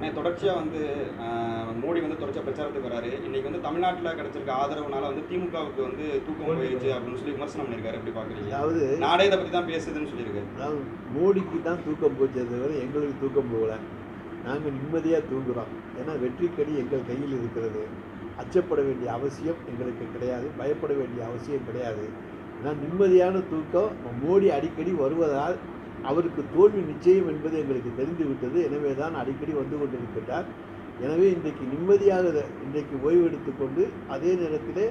ஆனால் தொடர்ச்சியாக வந்து மோடி வந்து தொடர்ச்சியாக பிரச்சாரத்துக்கு வராரு. இன்னைக்கு வந்து தமிழ்நாட்டில் கிடைச்சிருக்க ஆதரவுனால வந்து திமுகவுக்கு வந்து தூக்கம் போயிடுச்சு அப்படின்னு சொல்லி விமர்சனம் பண்ணியிருக்காரு. எப்படி பார்க்குறீங்க? அதாவது நாடே இதை பற்றி தான் பேசுதுன்னு சொல்லியிருக்காரு. அதாவது மோடிக்கு தான் தூக்கம் போச்சே தவிர எங்களுக்கு தூக்கம் போகல. நாங்கள் நிம்மதியாக தூங்குறோம். ஏன்னா வெற்றிக்கடி எங்கள் கையில் இருக்கிறது. அச்சப்பட வேண்டிய அவசியம் எங்களுக்கு கிடையாது. பயப்பட வேண்டிய அவசியம் கிடையாது. ஏன்னா நிம்மதியான தூக்கம் மோடி அடிக்கடி வருவதால் அவருக்கு தோல்வி நிச்சயம் என்பது எங்களுக்கு தெரிந்து விட்டது எனவே தான் அடிக்கடி வந்து கொண்டிருக்கிறார் எனவே இன்றைக்கு நிம்மதியாக இன்றைக்கு ஓய்வெடுத்து கொண்டு அதே நேரத்திலே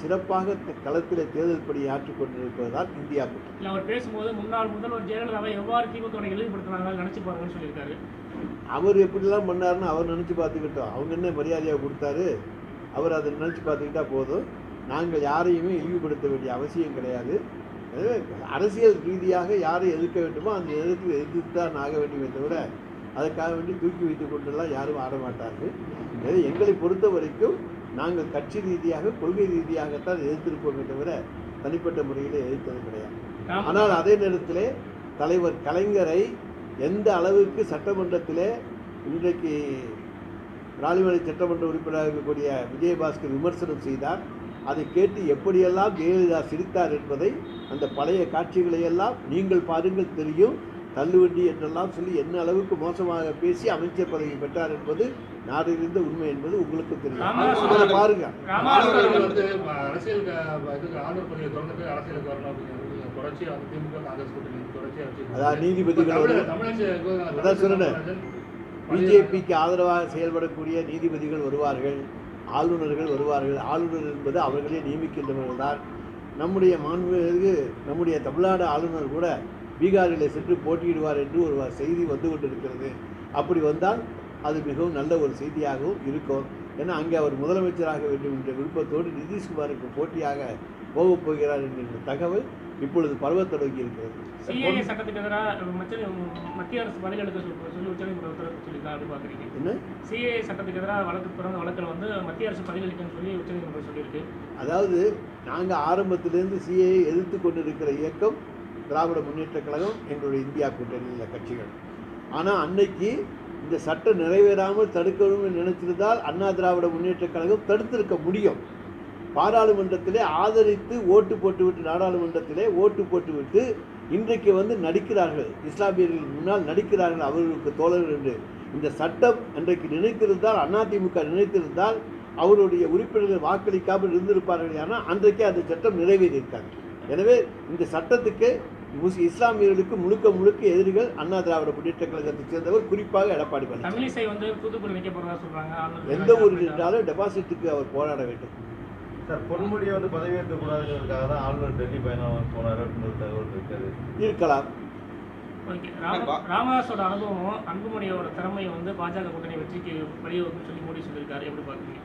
சிறப்பாக களத்திலே தேர்தல் பணி ஆற்றிக் கொண்டிருப்பதுதான் இந்தியா கூட்டணி அவர் பேசும்போது முன்னாள் முதல்வர் ஜெயலலிதாவை எவ்வாறு திமுக நினைச்சு பாருங்கன்னு சொல்லியிருக்காரு. அவர் எப்படிலாம் பண்ணாருன்னு அவர் நினச்சி பார்த்துக்கிட்டோம். அவங்க என்ன மரியாதையாக கொடுத்தாரு? அவர் அதை நினச்சி பார்த்துக்கிட்டா போதும். நாங்கள் யாரையுமே இழிவுபடுத்த வேண்டிய அவசியம் கிடையாது. அரசியல் ரீதியாக யாரை எதிர்க்க வேண்டுமோ அந்த எதிர்த்து எதிர்த்து தான் ஆக வேண்டுமே தவிர அதுக்காக வேண்டி தூக்கி வைத்து கொண்டெல்லாம் யாரும் ஆட மாட்டார்கள். எனவே எங்களை பொறுத்த வரைக்கும் நாங்கள் கட்சி ரீதியாக கொள்கை ரீதியாகத்தான் எதிர்த்திருப்போமே தவிர தனிப்பட்ட முறையில் எதிர்த்தது கிடையாது. ஆனால் அதே நேரத்திலே தலைவர் கலைஞரை எந்த அளவுக்கு சட்டமன்றத்திலே இன்றைக்கு ராணிமலை சட்டமன்ற உறுப்பினராக இருக்கக்கூடிய விஜயபாஸ்கர் விமர்சனம் செய்தார் அதை கேட்டு எப்படியெல்லாம் ஜெயலலிதா சிரித்தார் என்பதை அந்த பழைய காட்சிகளை எல்லாம் நீங்கள் பாருங்கள் தெரியும். தள்ளுவண்டி என்றெல்லாம் சொல்லி என்ன அளவுக்கு மோசமாக பேசி அமைச்சர் பதவி பெற்றார் என்பது நாடறிந்த உண்மை என்பது உங்களுக்கு தெரியும். அதை பாருங்க. அதான் சொன்னேன். பிஜேபிக்கு ஆதரவாக செயல்படக்கூடிய நீதிபதிகள் வருவார்கள். ஆளுநர்கள் வருவார்கள். ஆளுநர் என்பது அவர்களே நியமிக்கின்றவர்கள் தான் நம்முடைய மாண்புமிகு நம்முடைய தமிழ்நாடு ஆளுநர் கூட பீகாரில் சென்று போட்டியிடுவார் என்று ஒரு செய்தி வந்து கொண்டிருக்கிறது. அப்படி வந்தால் அது மிகவும் நல்ல ஒரு செய்தியாகவும் இருக்கும். ஏன்னா அங்கே அவர் முதலமைச்சராக வேண்டும் என்ற விருப்பத்தோடு நிதிஷ்குமாருக்கு போட்டியாக போகப் போகிறார் என்கின்ற தகவல் இப்பொழுது பரவத் தொடங்கி இருக்கிறது. சிஏஏ சட்டத்துக்கு எதிராக மத்திய அரசு பதிலளிக்க சொல்லி சொல்லி உச்சநீதிமன்றம் சொல்லியிருக்காங்க அப்படி பார்க்குறீங்க என்ன? சிஏஏ சட்டத்துக்கு எதிராக வழக்கு பிறந்த வழக்கில் வந்து மத்திய அரசு பதிலளிக்கணும்னு சொல்லி உச்சநீதிமன்றம் சொல்லியிருக்கு. அதாவது நாங்கள் ஆரம்பத்திலேருந்து சிஏயை எதிர்த்து கொண்டிருக்கிற இயக்கம் திராவிட முன்னேற்ற கழகம் எங்களுடைய இந்தியா கூட்டணியில் கட்சிகள். ஆனால் அன்னைக்கு இந்த சட்டம் நிறைவேறாமல் தடுக்கணும்னு நினைச்சிருந்தால் அண்ணா திராவிட முன்னேற்ற கழகம் தடுத்திருக்க முடியும். பாராளுமன்றத்திலே ஆதரித்து ஓட்டு போட்டுவிட்டு நாடாளுமன்றத்திலே ஓட்டு போட்டுவிட்டு இன்றைக்கு வந்து நடிக்கிறார்கள். இஸ்லாமியர்கள் முன்னால் நடிக்கிறார்கள் அவர்களுக்கு தோழர்கள் என்று. இந்த சட்டம் அன்றைக்கு நினைத்திருந்தால் அதிமுக நினைத்திருந்தால் அவருடைய உறுப்பினர்கள் வாக்களிக்காமல் இருந்திருப்பார்கள் ஆனால் அன்றைக்கே அந்த சட்டம் நிறைவேறியிருக்காங்க. எனவே இந்த சட்டத்துக்கு முஸ் இஸ்லாமியர்களுக்கு முழுக்க முழுக்க எதிரிகள் அண்ணா திராவிட முன்னேற்ற கழகத்தைச் சேர்ந்தவர் குறிப்பாக எடப்பாடி பழனிசாமி. தமிழிசை வந்து தூத்துக்குடி வைக்க போறதா சொல்றாங்க எந்த ஊரில் இருந்தாலும் டெபாசிட்டுக்கு அவர் போராட வேண்டும். சார் பொன்முடியை வந்து பதவியேற்க கூடாதுங்கிறதுக்காக தான் ஆளுநர் டெல்லி பயணம் போனார் அப்படின்னு ஒரு தகவல் இருக்காரு இருக்கலாம். ஓகே ராம ராமதாஸோட அனுபவமும் அன்புமணியோட திறமையும் வந்து பாஜக கூட்டணி வெற்றிக்கு வழிவகுக்கும் சொல்லி மோடி சொல்லியிருக்காரு. எப்படி பார்க்குறீங்க?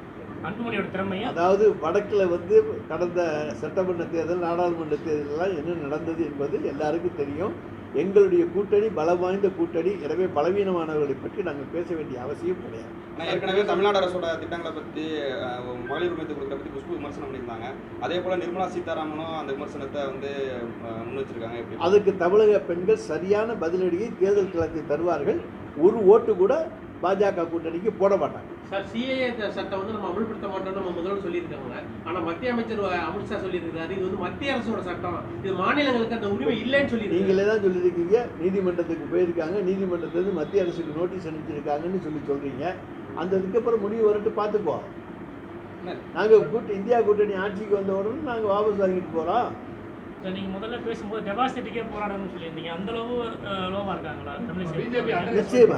அன்புமணியோட திறமையும் அதாவது வடக்கில் வந்து கடந்த சட்டமன்ற தேர்தல் நாடாளுமன்ற தேர்தலெல்லாம் என்ன நடந்தது என்பது எல்லாருக்கும் தெரியும். எங்களுடைய கூட்டணி பலம் வாய்ந்த கூட்டணி. எனவே பலவீனமானவர்களை பற்றி நாங்கள் பேச வேண்டிய அவசியம் கிடையாது. ஆனால் ஏற்கனவே தமிழ்நாடு அரசோட திட்டங்களை பற்றி மகளிர் உரிமை கொடுக்குற பற்றி குஷ்பு விமர்சனம் பண்ணியிருந்தாங்க. அதே போல் நிர்மலா சீதாராமனும் அந்த விமர்சனத்தை வந்து முன் வச்சிருக்காங்க எப்படி? அதுக்கு தமிழக பெண்கள் சரியான பதிலடியை தேர்தல் களத்தில் தருவார்கள். ஒரு ஓட்டு கூட பாஜக கூட்டணிக்கு போட மாட்டாங்க. சார் சிஏஏ சட்டம் வந்து நம்ம அமல்படுத்த மாட்டோம்னு நம்ம முதல்வர் சொல்லியிருக்காங்க. ஆனா மத்திய அமைச்சர் அமித்ஷா சொல்லியிருக்காரு இது வந்து மத்திய அரசோட சட்டம். இது மாநிலங்களுக்கு அந்த உரிமை இல்லைன்னு சொல்லியிருக்காங்க நீங்களே தான் சொல்லியிருக்கீங்க. நீதிமன்றத்துக்கு போயிருக்காங்க. நீதிமன்றத்திலிருந்து மத்திய அரசுக்கு நோட்டீஸ் அனுப்பிச்சிருக்காங்கன்னு சொல்லி சொல்றீங்க. அந்த இதுக்கப்புறம் முடிவு வரட்டு பார்த்துப்போம் நாங்கள் கூட்டு இந்தியா கூட்டணி ஆட்சிக்கு வந்த உடனே நாங்கள் வாபஸ் வாங்கிட்டு போகிறோம் சார் நீங்க முதல்ல பேசும்போது டெபாசிட்டுக்கே போராடணும்னு சொல்லியிருந்தீங்க. அந்த அளவு நிச்சயமா.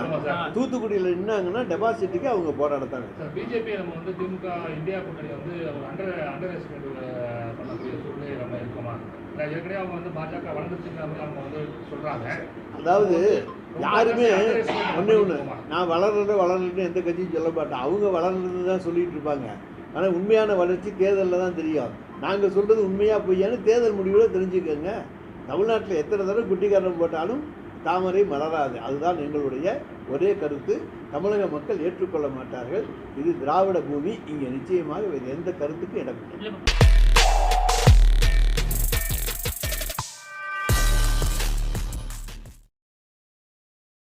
தூத்துக்குடியில் நின்னாங்கன்னா டெபாசிட்டுக்கு அவங்க போராடத்தாங்க பிஜேபி நம்ம வந்து திமுக இந்தியா கூட்டணி வந்து ஒரு அண்டர் அண்டர் எஸ்டிமேட் பண்ணக்கூடிய சூழ்நிலை நம்ம இருக்கோமா? இல்லை ஏற்கனவே அவங்க வந்து பாஜக வளர்ந்துச்சுங்கிற மாதிரி அவங்க வந்து சொல்றாங்க. அதாவது யாருமே ஒன்றே ஒன்று நான் வளர்றேன் வளர்றேன்னு எந்த கட்சியும் சொல்ல மாட்டேன். அவங்க வளர்றது தான் சொல்லிட்டு இருப்பாங்க. ஆனால் உண்மையான வளர்ச்சி தேர்தலில் தான் தெரியும். நாங்கள் சொல்கிறது உண்மையாக பொய்யான்னு தேர்தல் முடிவில் தெரிஞ்சுக்கோங்க. தமிழ்நாட்டில் எத்தனை தடவை குட்டிக்காரன் போட்டாலும் தாமரை மலராது. அதுதான் எங்களுடைய ஒரே கருத்து. தமிழக மக்கள் ஏற்றுக்கொள்ள மாட்டார்கள். இது திராவிட பூமி. இங்கே நிச்சயமாக வேறு எந்த கருத்துக்கும் இடம் இல்லை.